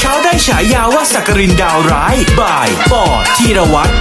เขาได้ฉายาว่าสักกรินดาวร้ายบ่ายปอดธีรวัตร